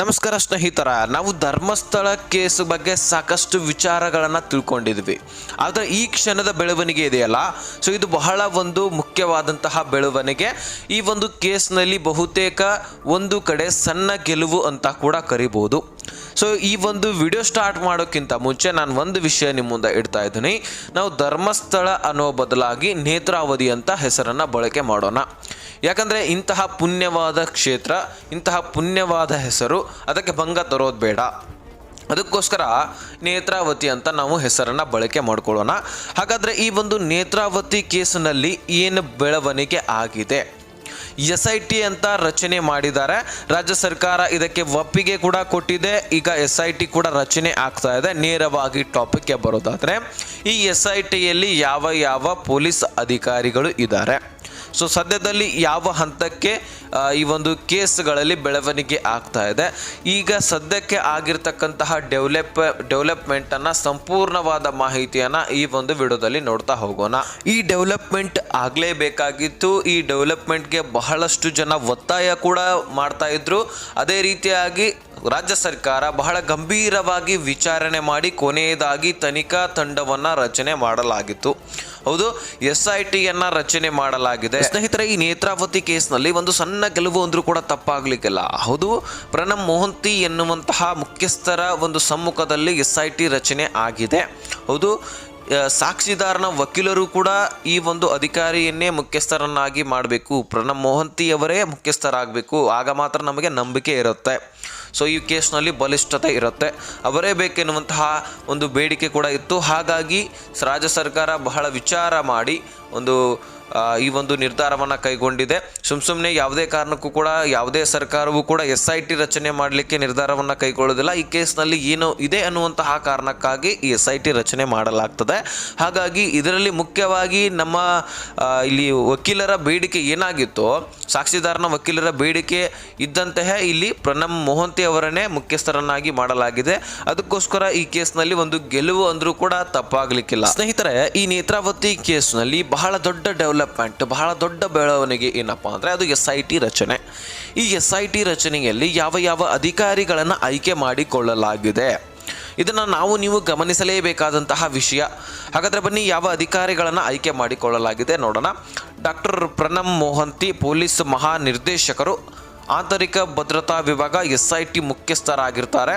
ನಮಸ್ಕಾರ ಸ್ನೇಹಿತರ, ನಾವು ಧರ್ಮಸ್ಥಳ ಕೇಸ್ ಬಗ್ಗೆ ಸಾಕಷ್ಟು ವಿಚಾರಗಳನ್ನು ತಿಳ್ಕೊಂಡಿದ್ವಿ. ಆದರೆ ಈ ಕ್ಷಣದ ಬೆಳವಣಿಗೆ ಇದೆಯಲ್ಲ? ಸೊ ಇದು ಬಹಳ ಒಂದು ಮುಖ್ಯವಾದಂತಹ ಬೆಳವಣಿಗೆ. ಈ ಒಂದು ಕೇಸ್ನಲ್ಲಿ ಬಹುತೇಕ ಒಂದು ಕಡೆ ಸಣ್ಣ ಗೆಲುವು ಅಂತ ಕೂಡ ಕರಿಬಹುದು ಸೊ ಈ ಒಂದು ವಿಡಿಯೋ ಸ್ಟಾರ್ಟ್ ಮಾಡೋಕ್ಕಿಂತ ಮುಂಚೆ ನಾನು ಒಂದು ವಿಷಯ ನಿಮ್ಮ ಮುಂದೆ ಇಡ್ತಾ ಇದ್ದೀನಿ. ನಾವು ಧರ್ಮಸ್ಥಳ ಅನ್ನೋ ಬದಲಾಗಿ ನೇತ್ರಾವಧಿ ಅಂತ ಹೆಸರನ್ನು ಬಳಕೆ ಮಾಡೋಣ. ಯಾಕಂದರೆ ಇಂತಹ ಪುಣ್ಯವಾದ ಕ್ಷೇತ್ರ, ಇಂತಹ ಪುಣ್ಯವಾದ ಹೆಸರು ಅದಕ್ಕೆ ಭಂಗ ತರೋದು ಬೇಡ. ಅದಕ್ಕೋಸ್ಕರ ನೇತ್ರಾವತಿ ಅಂತ ನಾವು ಹೆಸರನ್ನು ಬಳಕೆ ಮಾಡಿಕೊಳ್ಳೋಣ. ಹಾಗಾದರೆ ಈ ಒಂದು ನೇತ್ರಾವತಿ ಕೇಸಿನಲ್ಲಿ ಏನು ಬೆಳವಣಿಗೆ ಆಗಿದೆ? ಎಸ್ ಐ ಟಿ ಅಂತ ರಚನೆ ಮಾಡಿದ್ದಾರೆ. ರಾಜ್ಯ ಸರ್ಕಾರ ಇದಕ್ಕೆ ಒಪ್ಪಿಗೆ ಕೂಡ ಕೊಟ್ಟಿದೆ. ಈಗ ಎಸ್ ಐ ಟಿ ಕೂಡ ರಚನೆ ಆಗ್ತಾ ಇದೆ. ನೇರವಾಗಿ ಟಾಪಿಕ್ಗೆ ಬರೋದಾದರೆ, ಈ ಎಸ್ ಐ ಟಿಯಲ್ಲಿ ಯಾವ ಯಾವ ಪೊಲೀಸ್ ಅಧಿಕಾರಿಗಳು ಇದ್ದಾರೆ? ಸೊ ಸದ್ಯದಲ್ಲಿ ಯಾವ ಹಂತಕ್ಕೆ ಈ ಒಂದು ಕೇಸ್ಗಳಲ್ಲಿ ಬೆಳವಣಿಗೆ ಆಗ್ತಾ ಇದೆ? ಈಗ ಸದ್ಯಕ್ಕೆ ಆಗಿರ್ತಕ್ಕಂತಹ ಡೆವಲಪ್, ಡೆವಲಪ್ಮೆಂಟನ್ನು, ಸಂಪೂರ್ಣವಾದ ಮಾಹಿತಿಯನ್ನು ಈ ಒಂದು ವಿಡಿಯೋದಲ್ಲಿ ನೋಡ್ತಾ ಹೋಗೋಣ. ಈ ಡೆವಲಪ್ಮೆಂಟ್ ಆಗಲೇಬೇಕಾಗಿತ್ತು. ಈ ಡೆವಲಪ್ಮೆಂಟ್ಗೆ ಬಹಳಷ್ಟು ಜನ ಒತ್ತಾಯ ಕೂಡ ಮಾಡ್ತಾ ಇದ್ರು. ಅದೇ ರೀತಿಯಾಗಿ ರಾಜ್ಯ ಸರ್ಕಾರ ಬಹಳ ಗಂಭೀರವಾಗಿ ವಿಚಾರಣೆ ಮಾಡಿ ಕೊನೆಯದಾಗಿ ತನಿಖಾ ತಂಡವನ್ನು ರಚನೆ ಮಾಡಲಾಗಿತ್ತು. ಹೌದು ಎಸ್ ಐ ಟಿಯನ್ನು ರಚನೆ ಮಾಡಲಾಗಿದೆ. ಸ್ನೇಹಿತರೆ, ಈ ನೇತ್ರಾವತಿ ಕೇಸ್ನಲ್ಲಿ ಒಂದು ಸಣ್ಣ ಗೆಲುವು ಅಂದ್ರೂ ಕೂಡ ತಪ್ಪಾಗ್ಲಿಕ್ಕಿಲ್ಲ. ಹೌದು, ಪ್ರಣಬ್ ಮೋಹಂತಿ ಎನ್ನುವಂತಹ ಮುಖ್ಯಸ್ಥರ ಒಂದು ಸಮ್ಮುಖದಲ್ಲಿ ಎಸ್ ಐ ಟಿ ರಚನೆ ಆಗಿದೆ. ಹೌದು ಸಾಕ್ಷಿದಾರನ ವಕೀಲರು ಕೂಡ ಈ ಒಂದು ಅಧಿಕಾರಿಯನ್ನೇ ಮುಖ್ಯಸ್ಥರನ್ನಾಗಿ ಮಾಡಬೇಕು. ಪ್ರಣಬ್ ಮೋಹಂತಿಯವರೇ ಮುಖ್ಯಸ್ಥರಾಗಬೇಕು. ಆಗ ಮಾತ್ರ ನಮಗೆ ನಂಬಿಕೆ ಇರುತ್ತೆ. ಸೊ ಈ ಕೇಸ್ನಲ್ಲಿ ಬಲಿಷ್ಠತೆ ಇರುತ್ತೆ. ಅವರೇ ಬೇಕೆನ್ನುವಂತಹ ಒಂದು ಬೇಡಿಕೆ ಕೂಡ ಇತ್ತು. ಹಾಗಾಗಿ ರಾಜ್ಯ ಸರ್ಕಾರ ಬಹಳ ವಿಚಾರ ಮಾಡಿ ಒಂದು ಈ ಒಂದು ನಿರ್ಧಾರವನ್ನು ಕೈಗೊಂಡಿದೆ. ಸುಮ್ ಸುಮ್ಮನೆ ಯಾವುದೇ ಕಾರಣಕ್ಕೂ ಕೂಡ, ಯಾವುದೇ ಸರ್ಕಾರವೂ ಕೂಡ ಎಸ್ ಐ ಟಿ ರಚನೆ ಮಾಡಲಿಕ್ಕೆ ನಿರ್ಧಾರವನ್ನು ಕೈಗೊಳ್ಳೋದಿಲ್ಲ. ಈ ಕೇಸ್ನಲ್ಲಿ ಏನು ಇದೆ ಅನ್ನುವಂತಹ ಕಾರಣಕ್ಕಾಗಿ ಈ ಎಸ್ ಐ ಟಿ ರಚನೆ ಮಾಡಲಾಗ್ತದೆ. ಹಾಗಾಗಿ ಇದರಲ್ಲಿ ಮುಖ್ಯವಾಗಿ ನಮ್ಮ ಇಲ್ಲಿ ವಕೀಲರ ಬೇಡಿಕೆ ಏನಾಗಿತ್ತು, ಸಾಕ್ಷಿದಾರನ ವಕೀಲರ ಬೇಡಿಕೆ ಇದ್ದಂತಹ ಇಲ್ಲಿ ಪ್ರಣಮ್ ಮೋಹಂತಿ ಅವರನ್ನೇ ಮುಖ್ಯಸ್ಥರನ್ನಾಗಿ ಮಾಡಲಾಗಿದೆ. ಅದಕ್ಕೋಸ್ಕರ ಈ ಕೇಸ್ನಲ್ಲಿ ಒಂದು ಗೆಲುವು ಅಂದರೂ ಕೂಡ ತಪ್ಪಾಗಲಿಕ್ಕಿಲ್ಲ. ಸ್ನೇಹಿತರೆ, ಈ ನೇತ್ರಾವತಿ ಕೇಸ್ನಲ್ಲಿ ಬಹಳ ದೊಡ್ಡ ಡೆವಲಪ್ಮೆಂಟ್ ಬಹಳ ದೊಡ್ಡ ಬೆಳವಣಿಗೆ ಏನಪ್ಪ ಅಂದರೆ ಅದು ಎಸ್ ಐ ಟಿ ರಚನೆ. ಈ ಎಸ್ ಐ ಟಿ ರಚನೆಯಲ್ಲಿ ಯಾವ ಯಾವ ಅಧಿಕಾರಿಗಳನ್ನು ಆಯ್ಕೆ ಮಾಡಿಕೊಳ್ಳಲಾಗಿದೆ? ಇದನ್ನು ನಾವು ನೀವು ಗಮನಿಸಲೇಬೇಕಾದಂತಹ ವಿಷಯ. ಹಾಗಾದರೆ ಬನ್ನಿ, ಯಾವ ಅಧಿಕಾರಿಗಳನ್ನು ಆಯ್ಕೆ ಮಾಡಿಕೊಳ್ಳಲಾಗಿದೆ ನೋಡೋಣ. ಡಾಕ್ಟರ್ ಪ್ರಣಮ್ ಮೋಹಂತಿ, ಪೊಲೀಸ್ ಮಹಾನಿರ್ದೇಶಕರು, ಆಂತರಿಕ ಭದ್ರತಾ ವಿಭಾಗ ಎಸ್ ಐ ಟಿ ಮುಖ್ಯಸ್ಥರಾಗಿರ್ತಾರೆ.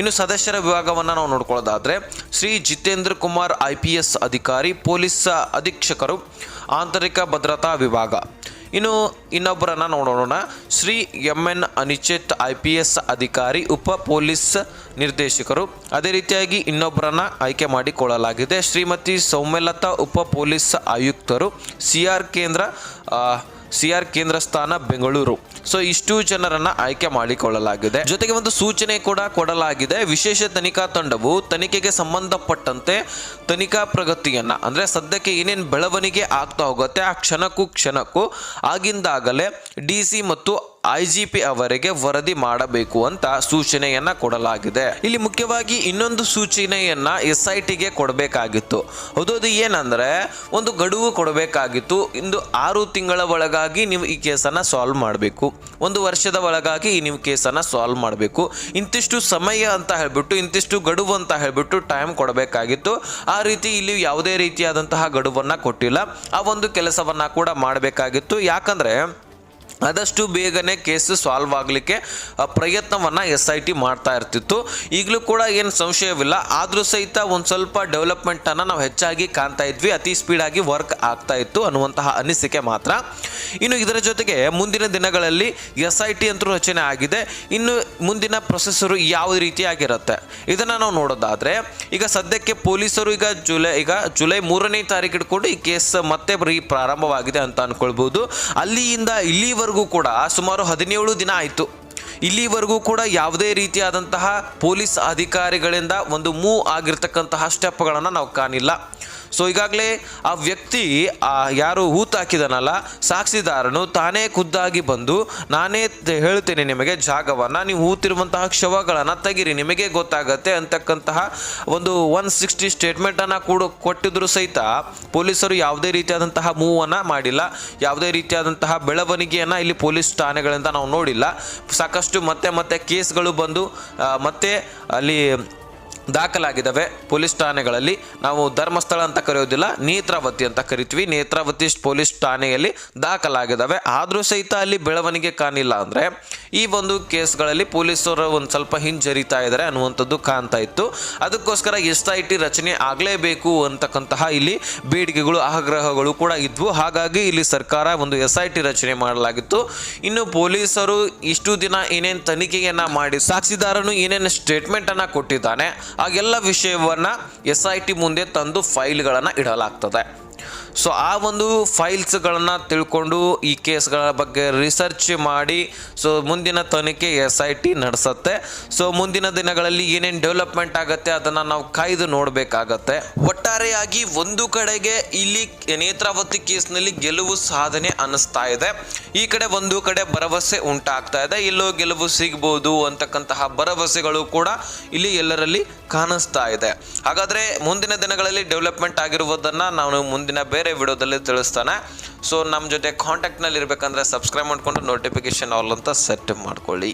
ಇನ್ನು ಸದಸ್ಯರ ವಿಭಾಗವನ್ನು ನಾವು ನೋಡ್ಕೊಳ್ಳೋದಾದರೆ, Shri Jitendra Kumar I P S ಅಧಿಕಾರಿ, ಪೊಲೀಸ್ ಅಧೀಕ್ಷಕರು ಆಂತರಿಕ ಭದ್ರತಾ ವಿಭಾಗ. ಇನ್ನು ಇನ್ನೊಬ್ಬರನ್ನ ನೋಡೋಣ. Shri M N Anichet I P S ಅಧಿಕಾರಿ, ಉಪ ಪೊಲೀಸ್ ನಿರ್ದೇಶಕರು. ಅದೇ ರೀತಿಯಾಗಿ ಇನ್ನೊಬ್ಬರನ್ನ ಆಯ್ಕೆ ಮಾಡಿಕೊಳ್ಳಲಾಗಿದೆ. ಶ್ರೀಮತಿ ಸೌಮ್ಯಲತಾ, ಉಪ ಪೊಲೀಸ್ ಆಯುಕ್ತರು. ಸಿ ಆರ್ ಕೇಂದ್ರ ಸಿ ಆರ್ ಕೇಂದ್ರ ಸ್ಥಾನ ಬೆಂಗಳೂರು. ಸೊ ಇಷ್ಟು ಜನರನ್ನ ಆಯ್ಕೆ ಮಾಡಿಕೊಳ್ಳಲಾಗಿದೆ. ಜೊತೆಗೆ ಒಂದು ಸೂಚನೆ ಕೂಡ ಕೊಡಲಾಗಿದೆ. ವಿಶೇಷ ತನಿಖಾ ತಂಡವು ತನಿಖೆಗೆ ಸಂಬಂಧಪಟ್ಟಂತೆ ತನಿಖಾ ಪ್ರಗತಿಯನ್ನ, ಅಂದ್ರೆ ಸದ್ಯಕ್ಕೆ ಏನೇನು ಬೆಳವಣಿಗೆ ಆಗ್ತಾ ಹೋಗುತ್ತೆ, ಆ ಕ್ಷಣಕ್ಕೂ ಕ್ಷಣಕ್ಕೂ ಆಗಿಂದಾಗಲೇ ಡಿ ಸಿ ಮತ್ತು ಐ ಜಿ ಪಿ ಅವರಿಗೆ ವರದಿ ಮಾಡಬೇಕು ಅಂತ ಸೂಚನೆಯನ್ನ ಕೊಡಲಾಗಿದೆ. ಇಲ್ಲಿ ಮುಖ್ಯವಾಗಿ ಇನ್ನೊಂದು ಸೂಚನೆಯನ್ನ ಎಸ್ ಐ ಟಿಗೆ ಕೊಡಬೇಕಾಗಿತ್ತು. ಹೌದು ಅದು ಏನಂದ್ರೆ ಒಂದು ಗಡುವು ಕೊಡಬೇಕಾಗಿತ್ತು. ಇಂದು ಆರು ತಿಂಗಳ ಒಳಗಾಗಿ ನೀವು ಈ ಕೇಸನ್ನ ಸಾಲ್ವ್ ಮಾಡಬೇಕು. ಒಂದು ವರ್ಷದ ಒಳಗಾಗಿ ನೀವು ಕೇಸನ್ನ ಸಾಲ್ವ್ ಮಾಡಬೇಕು. ಇಂತಿಷ್ಟು ಸಮಯ ಅಂತ ಹೇಳ್ಬಿಟ್ಟು, ಇಂತಿಷ್ಟು ಗಡುವು ಅಂತ ಹೇಳ್ಬಿಟ್ಟು ಟೈಮ್ ಕೊಡಬೇಕಾಗಿತ್ತು. ಆ ರೀತಿ ಇಲ್ಲಿ ಯಾವುದೇ ರೀತಿಯಾದಂತಹ ಗಡುವನ್ನ ಕೊಟ್ಟಿಲ್ಲ. ಆ ಒಂದು ಕೆಲಸವನ್ನ ಕೂಡ ಮಾಡಬೇಕಾಗಿತ್ತು. ಯಾಕಂದ್ರೆ ಆದಷ್ಟು ಬೇಗನೆ ಕೇಸ್ ಸಾಲ್ವ್ ಆಗಲಿಕ್ಕೆ ಪ್ರಯತ್ನವನ್ನು ಎಸ್ ಐ ಟಿ ಮಾಡ್ತಾ ಇರ್ತಿತ್ತು. ಈಗಲೂ ಕೂಡ ಏನು ಸಂಶಯವಿಲ್ಲ. ಆದರೂ ಸಹಿತ ಒಂದು ಸ್ವಲ್ಪ ಡೆವಲಪ್ಮೆಂಟನ್ನು ನಾವು ಹೆಚ್ಚಾಗಿ ಕಾಣ್ತಾ ಇದ್ವಿ. ಅತಿ ಸ್ಪೀಡಾಗಿ ವರ್ಕ್ ಆಗ್ತಾ ಇತ್ತು ಅನ್ನುವಂತಹ ಅನಿಸಿಕೆ ಮಾತ್ರ. ಇನ್ನು ಇದರ ಜೊತೆಗೆ ಮುಂದಿನ ದಿನಗಳಲ್ಲಿ ಎಸ್ ಐ ಟಿ ಅಂತೂ ರಚನೆ ಆಗಿದೆ. ಇನ್ನು ಮುಂದಿನ ಪ್ರೊಸೆಸರು ಯಾವ ರೀತಿಯಾಗಿರುತ್ತೆ? ಇದನ್ನು ನಾವು ನೋಡೋದಾದರೆ, ಈಗ ಸದ್ಯಕ್ಕೆ ಪೊಲೀಸರು ಈಗ ಜುಲೈ ಈಗ ಜುಲೈ ಮೂರನೇ ತಾರೀಕು ಇಟ್ಕೊಂಡು ಈ ಕೇಸ್ ಮತ್ತೆ ಪ್ರಾರಂಭವಾಗಿದೆ ಅಂತ ಅಂದ್ಕೊಳ್ಬೋದು ಅಲ್ಲಿಯಿಂದ ಇಲ್ಲಿವರೆಗೂ ಕೂಡ ಸುಮಾರು ಹದಿನೇಳು ದಿನ ಆಯಿತು. ಇಲ್ಲಿವರೆಗೂ ಕೂಡ ಯಾವುದೇ ರೀತಿಯಾದಂತಹ ಪೊಲೀಸ್ ಅಧಿಕಾರಿಗಳಿಂದ ಒಂದು ಮೂವ್ ಆಗಿರ್ತಕ್ಕಂತಹ ಸ್ಟೆಪ್ಗಳನ್ನು ನಾವು ಕಾಣಿಲ್ಲ ಸೊ ಈಗಾಗಲೇ ಆ ವ್ಯಕ್ತಿ, ಆ ಯಾರು ಹೂತಾಕಿದನಲ್ಲ ಸಾಕ್ಷಿದಾರನು ತಾನೇ ಖುದ್ದಾಗಿ ಬಂದು, ನಾನೇ ಹೇಳ್ತೇನೆ ನಿಮಗೆ ಜಾಗವನ್ನು, ನೀವು ಹೂತಿರುವಂತಹ ಶವಗಳನ್ನು ತೆಗಿರಿ, ನಿಮಗೆ ಗೊತ್ತಾಗತ್ತೆ ಅಂತಕ್ಕಂತಹ ಒಂದು ಒನ್ ಸಿಕ್ಸ್ಟಿ ಸ್ಟೇಟ್ಮೆಂಟನ್ನು ಕೂಡ ಕೊಟ್ಟಿದ್ರು ಸಹಿತ ಪೊಲೀಸರು ಯಾವುದೇ ರೀತಿಯಾದಂತಹ ಮೂವನ್ನು ಮಾಡಿಲ್ಲ, ಯಾವುದೇ ರೀತಿಯಾದಂತಹ ಬೆಳವಣಿಗೆಯನ್ನು ಇಲ್ಲಿ ಪೊಲೀಸ್ ಠಾಣೆಗಳಿಂದ ನಾವು ನೋಡಿಲ್ಲ. ಸಾಕಷ್ಟು ಮತ್ತೆ ಮತ್ತೆ ಕೇಸ್ಗಳು ಬಂದು ಮತ್ತೆ ಅಲ್ಲಿ ದಾಖಲಾಗಿದ್ದಾವೆ. ಪೊಲೀಸ್ ಠಾಣೆಗಳಲ್ಲಿ ನಾವು ಧರ್ಮಸ್ಥಳ ಅಂತ ಕರೆಯೋದಿಲ್ಲ, ನೇತ್ರಾವತಿ ಅಂತ ಕರಿತೀವಿ. ನೇತ್ರಾವತಿ ಪೊಲೀಸ್ ಠಾಣೆಯಲ್ಲಿ ದಾಖಲಾಗಿದ್ದಾವೆ. ಆದರೂ ಸಹಿತ ಅಲ್ಲಿ ಬೆಳವಣಿಗೆ ಕಾಣಿಲ್ಲ ಅಂದರೆ ಈ ಒಂದು ಕೇಸ್ಗಳಲ್ಲಿ ಪೊಲೀಸರು ಒಂದು ಸ್ವಲ್ಪ ಹಿಂಜರಿತಾ ಇದ್ದಾರೆ ಅನ್ನುವಂಥದ್ದು ಕಾಣ್ತಾ ಇತ್ತು. ಅದಕ್ಕೋಸ್ಕರ ಎಸ್ ಐ ಟಿ ರಚನೆ ಆಗಲೇಬೇಕು ಅಂತಕ್ಕಂತಹ ಇಲ್ಲಿ ಬೇಡಿಕೆಗಳು, ಆಗ್ರಹಗಳು ಕೂಡ ಇದ್ವು. ಹಾಗಾಗಿ ಇಲ್ಲಿ ಸರ್ಕಾರ ಒಂದು ಎಸ್ ಐ ಟಿ ರಚನೆ ಮಾಡಲಾಗಿತ್ತು. ಇನ್ನು ಪೊಲೀಸರು ಇಷ್ಟು ದಿನ ಏನೇನು ತನಿಖೆಯನ್ನು ಮಾಡಿ, ಸಾಕ್ಷಿದಾರನು ಏನೇನು ಸ್ಟೇಟ್ಮೆಂಟನ್ನು ಕೊಟ್ಟಿದ್ದಾನೆ ಆ ವಿಷಯವನ್ನು ವಿಷಯವನ್ನ ಎಸ್ ಐ ಟಿ ಮುಂದೆ ತಂದು ಫೈಲ್ಗಳನ್ನು ಇಡಲಾಗ್ತದೆ. ಸೊ ಆ ಒಂದು ಫೈಲ್ಸ್ಗಳನ್ನು ತಿಳ್ಕೊಂಡು ಈ ಕೇಸ್ಗಳ ಬಗ್ಗೆ ರಿಸರ್ಚ್ ಮಾಡಿ ಸೊ ಮುಂದಿನ ತನಿಖೆ ಎಸ್ ಐ ಟಿ ನಡೆಸುತ್ತೆ. ಸೊ ಮುಂದಿನ ದಿನಗಳಲ್ಲಿ ಏನೇನು ಡೆವಲಪ್ಮೆಂಟ್ ಆಗುತ್ತೆ ಅದನ್ನು ನಾವು ಕಾಯ್ದು ನೋಡಬೇಕಾಗತ್ತೆ. ಒಟ್ಟಾರೆಯಾಗಿ ಒಂದು ಕಡೆಗೆ ಇಲ್ಲಿ ನೇತ್ರಾವತಿ ಕೇಸ್ನಲ್ಲಿ ಗೆಲುವು ಸಾಧನೆ ಅನ್ನಿಸ್ತಾ ಇದೆ. ಈ ಕಡೆ ಒಂದು ಕಡೆ ಭರವಸೆ ಉಂಟಾಗ್ತಾ ಇದೆ. ಎಲ್ಲೋ ಗೆಲುವು ಸಿಗ್ಬೋದು ಅಂತಕ್ಕಂತಹ ಭರವಸೆಗಳು ಕೂಡ ಇಲ್ಲಿ ಎಲ್ಲರಲ್ಲಿ ಕಾಣಿಸ್ತಾ ಇದೆ. ಹಾಗಾದರೆ ಮುಂದಿನ ದಿನಗಳಲ್ಲಿ ಡೆವಲಪ್ಮೆಂಟ್ ಆಗಿರುವುದನ್ನು ನಾನು ಮುಂದಿನ ಬೇರೆ ವಿಡಿಯೋದಲ್ಲಿ ತಿಳಿಸ್ತಾನೆ. ಸೊ ನಮ್ಮ ಜೊತೆ ಕಾಂಟ್ಯಾಕ್ಟ್ನಲ್ಲಿ ಇರಬೇಕಂದ್ರೆ ಸಬ್ಸ್ಕ್ರೈಬ್ ಮಾಡಿಕೊಂಡು ನೋಟಿಫಿಕೇಶನ್ ಆಲ್ ಅಂತ ಸೆಟ್ ಮಾಡ್ಕೊಳ್ಳಿ.